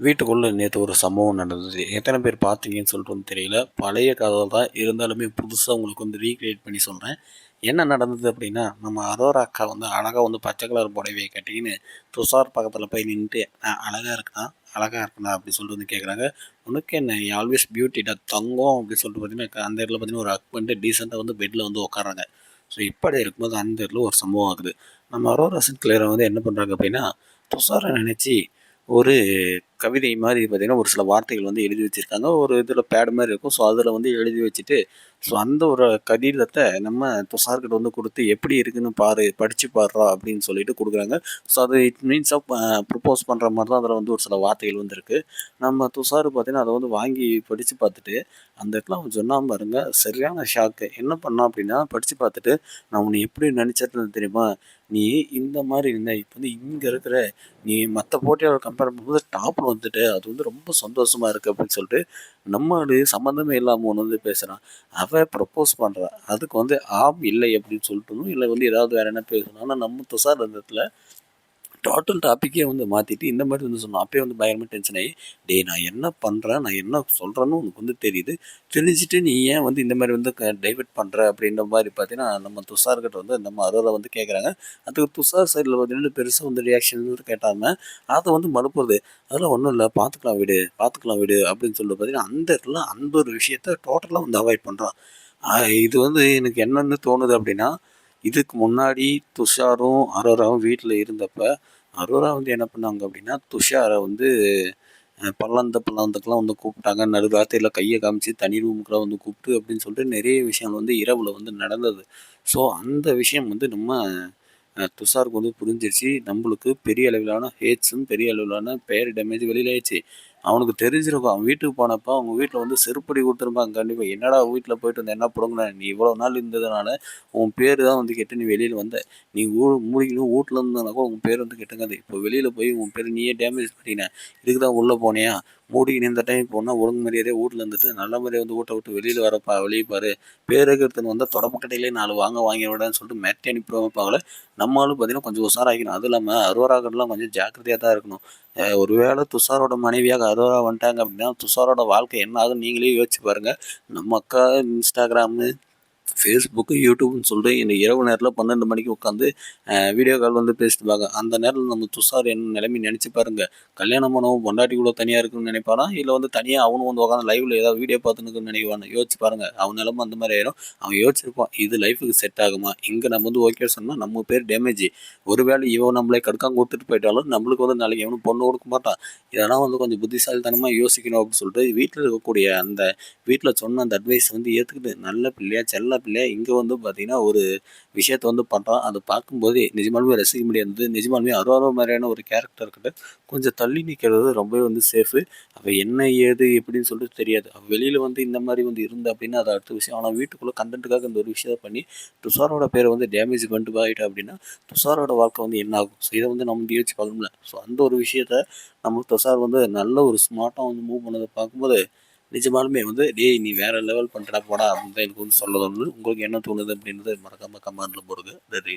வீட்டுக்குள்ளே நேற்று ஒரு சம்பவம் நடந்தது. எத்தனை பேர் பார்த்தீங்கன்னு சொல்லிட்டு வந்து தெரியல. பழைய கதை தான் இருந்தாலுமே புதுசாக உங்களுக்கு வந்து ரீக்ரியேட் பண்ணி சொல்கிறேன் என்ன நடந்தது அப்படின்னா நம்ம அரோரா அக்கா வந்து அழகாக வந்து பச்சை கலர் புடவையை கட்டிக்கின்னு துஷார் பக்கத்தில் போய் நின்றுட்டு அழகாக இருக்கணும் அழகாக இருக்கணும் அப்படின்னு சொல்லிட்டு வந்து கேட்குறாங்க உனக்கு என்ன ஆல்வேஸ் பியூட்டிடா தங்கம் அப்படின்னு சொல்லிட்டு பார்த்தீங்கன்னா அந்த இடத்துல பார்த்தீங்கன்னா ஒரு அக் பண்ணிட்டு டீசெண்டாக வந்து பெட்டில் வந்து உட்காறாங்க ஸோ இப்படி இருக்கும்போது அந்த இடத்துல ஒரு சம்பவம் ஆகுது. நம்ம அரோரா கிளியரை வந்து என்ன பண்ணுறாங்க அப்படின்னா துஷாரை நினச்சி ஒரு கவிதை மாதிரி பார்த்திங்கன்னா ஒரு சில வார்த்தைகள் வந்து எழுதி வச்சுருக்காங்க. ஒரு இதில் பேடு மாதிரி இருக்கும். ஸோ அதில் வந்து எழுதி வச்சுட்டு ஸோ அந்த ஒரு கடிதத்தை நம்ம துஷார்கிட்ட வந்து கொடுத்து எப்படி இருக்குன்னு பாரு படித்து பாடுறா அப்படின்னு சொல்லிட்டு கொடுக்குறாங்க. ஸோ அது இட் மீன்ஸ் ஆஃப் ப்ரப்போஸ் பண்ணுற மாதிரி தான் அதில் வந்து ஒரு சில வார்த்தைகள் வந்துருக்கு. நம்ம துஷார் பார்த்தீங்கன்னா அதை வந்து வாங்கி படித்து பார்த்துட்டு அந்த இடத்துல அவன் சொன்னால் பாருங்க சரியான ஷாக்கு என்ன பண்ணான் அப்படின்னா படித்து பார்த்துட்டு நான் உன்னை எப்படி நினச்சிருந்தேன் தெரியுமா? நீ இந்த மாதிரி இருந்த இப்போ வந்து இங்கே இருக்கிற நீ மற்ற போட்டியாளர் கம்பேர் பண்ணும்போது ஃபோன் வந்துட்டு அது வந்து ரொம்ப சந்தோஷமாக இருக்குது அப்படின்னு சொல்லிட்டு நம்மளு சம்மந்தமே இல்லாமல் ஒன்று வந்து பேசுகிறான் அவன் ப்ரப்போஸ் பண்ணுறான் அதுக்கு வந்து ஆம் இல்லை அப்படின்னு சொல்லிட்டு இல்லை வந்து ஏதாவது வேறு என்ன பேசணும் ஆனால் நம்ம துசார் அந்த இடத்துல டோட்டல் டாப்பிக்கே வந்து மாற்றிட்டு இந்த மாதிரி வந்து சொன்னோம். அப்போயே வந்து பயங்கரமாக டென்ஷன் ஆகி டே நான் என்ன பண்ணுறேன் நான் என்ன சொல்கிறேன்னு உனக்கு வந்து தெரியுது. தெரிஞ்சுட்டு நீ ஏன் வந்து இந்த மாதிரி வந்து டைவெர்ட் பண்ணுற அப்படின்ற மாதிரி பார்த்தீங்கன்னா நம்ம துஷார்கிட்ட வந்து நம்ம அரோரா வந்து கேட்குறாங்க அதுக்கு துஷார் சைடில் பார்த்தீங்கன்னா பெருசாக வந்து ரியாக்ஷன் வந்து கேட்டாங்க. அதை வந்து மறுப்புறது அதெல்லாம் ஒன்றும் இல்லை. பார்த்துக்கலாம் விடு. பார்த்துக்கலாம் விடு. அப்படின்னு சொல்லி பார்த்தீங்கன்னா அந்த இடத்துல அந்த ஒரு விஷயத்த டோட்டலாக வந்து அவாய்ட் பண்ணுறான் இது வந்து எனக்கு என்னென்னு தோணுது அப்படின்னா இதுக்கு முன்னாடி துஷாரும் அரோராவும் வீட்டில் இருந்தப்போ அரோரா வந்து என்ன பண்ணாங்க அப்படின்னா துஷாரை வந்து பல்லாந்த பல்லாந்தக்கெலாம் வந்து கூப்பிட்டாங்க. நடுராத்திரியில் கையை காமிச்சு தனி ரூமுக்கெலாம் வந்து கூப்பிட்டு அப்படின்னு சொல்லிட்டு நிறைய விஷயங்கள் வந்து இரவில் வந்து நடந்தது. ஸோ அந்த விஷயம் வந்து நம்ம துஷாருக்கு வந்து புரிஞ்சிருச்சு. நம்மளுக்கு பெரிய அளவிலான ஹேட்ஸும் பெரிய அளவிலான பெயர் டேமேஜ் வெளியிலாயிடுச்சு அவனுக்கு தெரிஞ்சிருக்கும். அவன் வீட்டுக்கு போனப்போ அவங்க வீட்டில் வந்து செருப்படி கொடுத்துருப்பாங்க. கண்டிப்பாக என்னடா வீட்டில் போயிட்டு வந்து என்ன பிடுங்கின? நீ இவ்வளோ நாள் இருந்ததுனால உன் பேர் தான் வந்து கெட்டு நீ வெளியில் வந்த. நீ ஊ மூடிக்கணும் வீட்டில் கூட உன் பேர் வந்து கெட்டுங்காது இப்போ வெளியில் போய் உன் பேர் நீயே டேமேஜ் பண்ணின. இதுக்கு தான் உள்ளே போனியா? மூடிக்கின்னு இந்த டைம் போனால் ஒழுங்கு மரியாதையே வீட்டில் இருந்துட்டு நல்ல மாதிரியே வந்து வீட்டை விட்டு வெளியில் வரப்பா வெளியே பாரு. பேருக்கு எடுத்துன்னு வந்தால் தொடப்பக்கட்டையிலே நாலு வாங்க வாங்கி விடான்னு சொல்லிட்டு மெட்டி அனுப்பி வைப்பாங்களே நம்மளும் பார்த்தீங்கன்னா கொஞ்சம் உஷாராகிக்கணும். அதுவும் இல்லாமல் அருவராகலாம் கொஞ்சம் ஜாக்கிரதையாக தான் இருக்கணும். ஒருவேளை துஷாரோட மனைவியாக அரோரா வந்துட்டாங்க அப்படின்னா துஷாரோட வாழ்க்கை என்ன ஆகுதுன்னு நீங்களே யோசிச்சு பாருங்கள் நம்ம அக்கா இன்ஸ்டாகிராமு ஃபேஸ்புக்கு யூடியூப்னு சொல்லிட்டு இந்த இரவு நேரத்தில் பன்னெண்டு மணிக்கு உட்காந்து வீடியோ கால் வந்து பேசிட்டு பாங்க அந்த நேரத்தில் நம்ம துஷார் என்ன நிலைமை நினச்சி பாருங்கள் கல்யாணம் பண்ணவும் பொண்டாட்டி கூட தனியாக இருக்குன்னு நினைப்பானா? இல்லை வந்து தனியாக அவனும் வந்து உட்காந்து லைவில் ஏதாவது வீடியோ பார்த்துன்னு நினைவானு யோசிச்சு பாருங்கள் அவன் நிலமை அந்த மாதிரி ஆயிரும். அவன் யோசிச்சிருப்பான் இது லைஃபுக்கு செட் ஆகுமா? இங்கே நம்ம வந்து ஓகே சொன்னால் நம்ம பேர் டேமேஜ் ஒருவேளை இவன் நம்மளை கடுக்காங்க கொடுத்துட்டு போயிட்டாலும் நம்மளுக்கு வந்து நாளைக்கு எவனும் பொண்ணு கொடுக்க மாட்டான். இதெல்லாம் வந்து கொஞ்சம் புத்திசாலித்தனமாக யோசிக்கணும் அப்படின்னு சொல்லிட்டு வீட்டில் இருக்கக்கூடிய அந்த வீட்டில் சொன்ன அந்த அட்வைஸ் வந்து ஏற்றுக்கிட்டு நல்ல பிள்ளையா செல்ல பிள்ளையா இங்கே வந்து பார்த்திங்கன்னா ஒரு விஷயத்த வந்து பண்ணுறான் அதை பார்க்கும்போது நிஜமாலுமே ரசிக்க முடியாது நிஜமாலுமே அருவாரோ மாதிரியான ஒரு கேரக்டர் கிட்ட கொஞ்சம் தள்ளி நிற்கிறது ரொம்பவே வந்து சேஃபு அவள் என்ன ஏது எப்படின்னு சொல்லிட்டு தெரியாது. அவள் வெளியில் வந்து இந்த மாதிரி வந்து இருந்தா அப்படின்னா அது அடுத்த விஷயம். ஆனால் வீட்டுக்குள்ளே கண்டென்ட்டுக்காக இந்த ஒரு விஷயத்தை பண்ணி துஷாரோட பேரை வந்து டேமேஜ் பண்ணிட்டு போயிட்டா அப்படின்னா துஷாரோட வாழ்க்கை வந்து என்ன ஆகும்? ஸோ இதை வந்து நம்ம யோசிச்சு பார்க்கணும்ல. ஸோ அந்த ஒரு விஷயத்த நம்ம துஷார் வந்து நல்ல ஒரு ஸ்மார்ட்டாக வந்து மூவ் பண்ணதை பார்க்கும்போது நிஜமாலுமே வந்து டேய் நீ வேறு லெவல் பண்ணுறா போடா அப்படின்னு தான் எனக்கு வந்து சொல்ல தோணுது உங்களுக்கு என்ன தோணுது அப்படின்றது மறக்காமல் கமாண்டில் போடுங்க. நன்றி